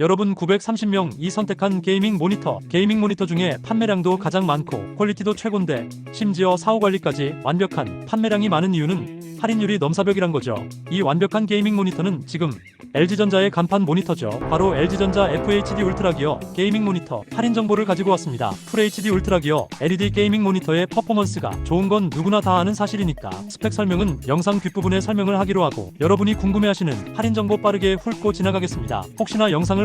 여러분 930명 이 선택한 게이밍 모니터 게이밍 모니터 중에 판매량도 가장 많고 퀄리티도 최고인데 심지어 사후 관리까지 완벽한 판매량이 많은 이유는 할인율이 넘사벽이란 거죠. 이 완벽한 게이밍 모니터는 지금 LG전자의 간판 모니터죠. 바로 LG전자 FHD 울트라 기어 게이밍 모니터 할인 정보를 가지고 왔습니다. FHD 울트라 기어 LED 게이밍 모니터의 퍼포먼스가 좋은 건 누구나 다 아는 사실이니까 스펙 설명은 영상 뒷부분에 설명을 하기로 하고 여러분이 궁금해하시는 할인 정보 빠르게 훑고 지나가겠습니다. 혹시나 영상을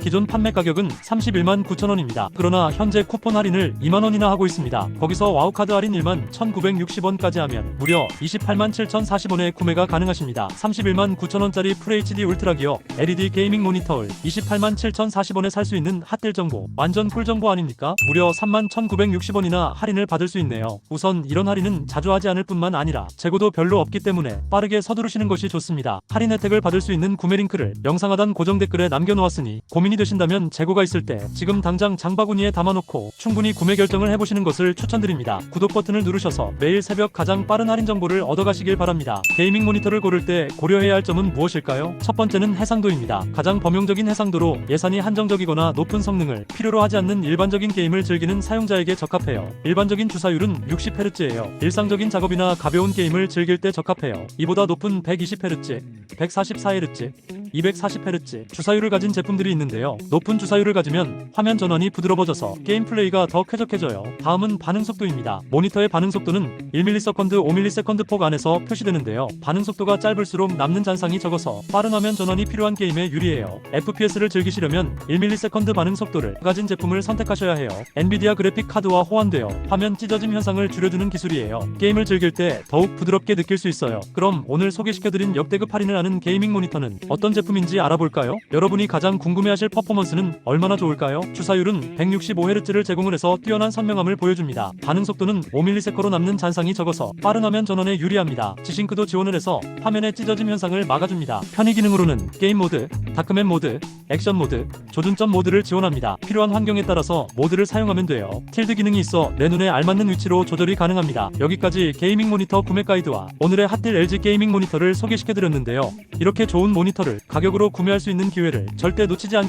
기존 판매 가격은 31만 9천원입니다. 그러나 현재 쿠폰 할인을 2만원이나 하고 있습니다. 거기서 와우카드 할인 1만 1960원까지 하면 무려 28만 7,040원에 구매가 가능하십니다. 31만 9천원짜리 FHD 울트라 기어 LED 게이밍 모니터를 28만 7,040원에 살 수 있는 핫딜 정보 완전 꿀 정보 아닙니까? 무려 3만 1,960원이나 할인을 받을 수 있네요. 우선 이런 할인은 자주 하지 않을 뿐만 아니라 재고도 별로 없기 때문에 빠르게 서두르시는 것이 좋습니다. 할인 혜택을 받을 수 있는 구매 링크를 영상 하단 고정 댓글에 남겨놓았으니 고민 이 되신다면 재고가 있을 때 지금 당장 장바구니에 담아놓고 충분히 구매 결정을 해보시는 것을 추천드립니다. 구독 버튼을 누르셔서 매일 새벽 가장 빠른 할인 정보를 얻어가시길 바랍니다. 게이밍 모니터를 고를 때 고려해야 할 점은 무엇일까요? 첫 번째는 해상도입니다. 가장 범용적인 해상도로 예산이 한정적이거나 높은 성능을 필요로 하지 않는 일반적인 게임을 즐기는 사용자에게 적합해요. 일반적인 주사율은 60Hz예요. 일상적인 작업이나 가벼운 게임을 즐길 때 적합해요. 이보다 높은 120Hz, 144Hz, 240Hz 주사율을 가진 제품들이 있는데 요. 높은 주사율을 가지면 화면 전원이 부드러워져서 게임 플레이가 더 쾌적해져요. 다음은 반응 속도입니다. 모니터의 반응 속도는 1ms, 5ms 폭 안에서 표시되는데요. 반응 속도가 짧을수록 남는 잔상이 적어서 빠른 화면 전원이 필요한 게임에 유리해요. FPS를 즐기시려면 1ms 반응 속도를 가진 제품을 선택하셔야 해요. 엔비디아 그래픽 카드와 호환되어 화면 찢어짐 현상을 줄여주는 기술이에요. 게임을 즐길 때 더욱 부드럽게 느낄 수 있어요. 그럼 오늘 소개시켜드린 역대급 할인을 하는 게이밍 모니터는 어떤 제품인지 알아볼까요? 여러분이 가장 궁금해하실 퍼포먼스는 얼마나 좋을까요? 주사율은 165Hz를 제공을 해서 뛰어난 선명함을 보여줍니다. 반응 속도는 5ms로 남는 잔상이 적어서 빠른 화면 전원에 유리합니다. 지싱크도 지원을 해서 화면의 찢어짐 현상을 막아줍니다. 편의 기능으로는 게임 모드, 다크맨 모드, 액션 모드, 조준점 모드를 지원합니다. 필요한 환경에 따라서 모드를 사용하면 돼요. 틸드 기능이 있어 내 눈에 알맞는 위치로 조절이 가능합니다. 여기까지 게이밍 모니터 구매 가이드와 오늘의 핫딜 LG 게이밍 모니터를 소개시켜드렸는데요. 이렇게 좋은 모니터를 가격으로 구매할 수 있는 기회를 절대 놓치지 않